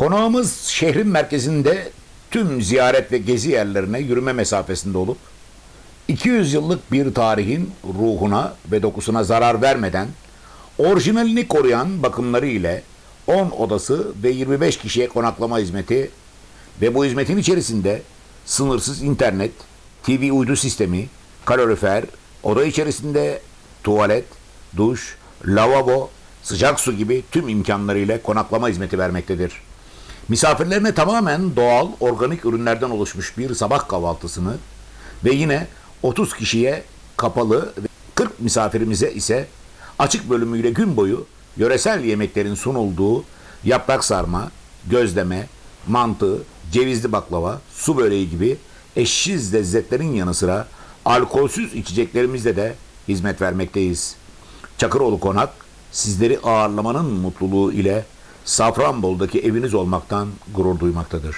Konağımız şehrin merkezinde tüm ziyaret ve gezi yerlerine yürüme mesafesinde olup 200 yıllık bir tarihin ruhuna ve dokusuna zarar vermeden orijinalini koruyan bakımları ile 10 odası ve 25 kişiye konaklama hizmeti ve bu hizmetin içerisinde sınırsız internet, TV uydu sistemi, kalorifer, oda içerisinde tuvalet, duş, lavabo, sıcak su gibi tüm imkanlarıyla konaklama hizmeti vermektedir. Misafirlerine tamamen doğal, organik ürünlerden oluşmuş bir sabah kahvaltısını ve yine 30 kişiye kapalı ve 40 misafirimize ise açık bölümüyle gün boyu yöresel yemeklerin sunulduğu yaprak sarma, gözleme, mantı, cevizli baklava, su böreği gibi eşsiz lezzetlerin yanı sıra alkolsüz içeceklerimizle de hizmet vermekteyiz. Çakıroğlu Konak sizleri ağırlamanın mutluluğu ile Safranbolu'daki eviniz olmaktan gurur duymaktadır.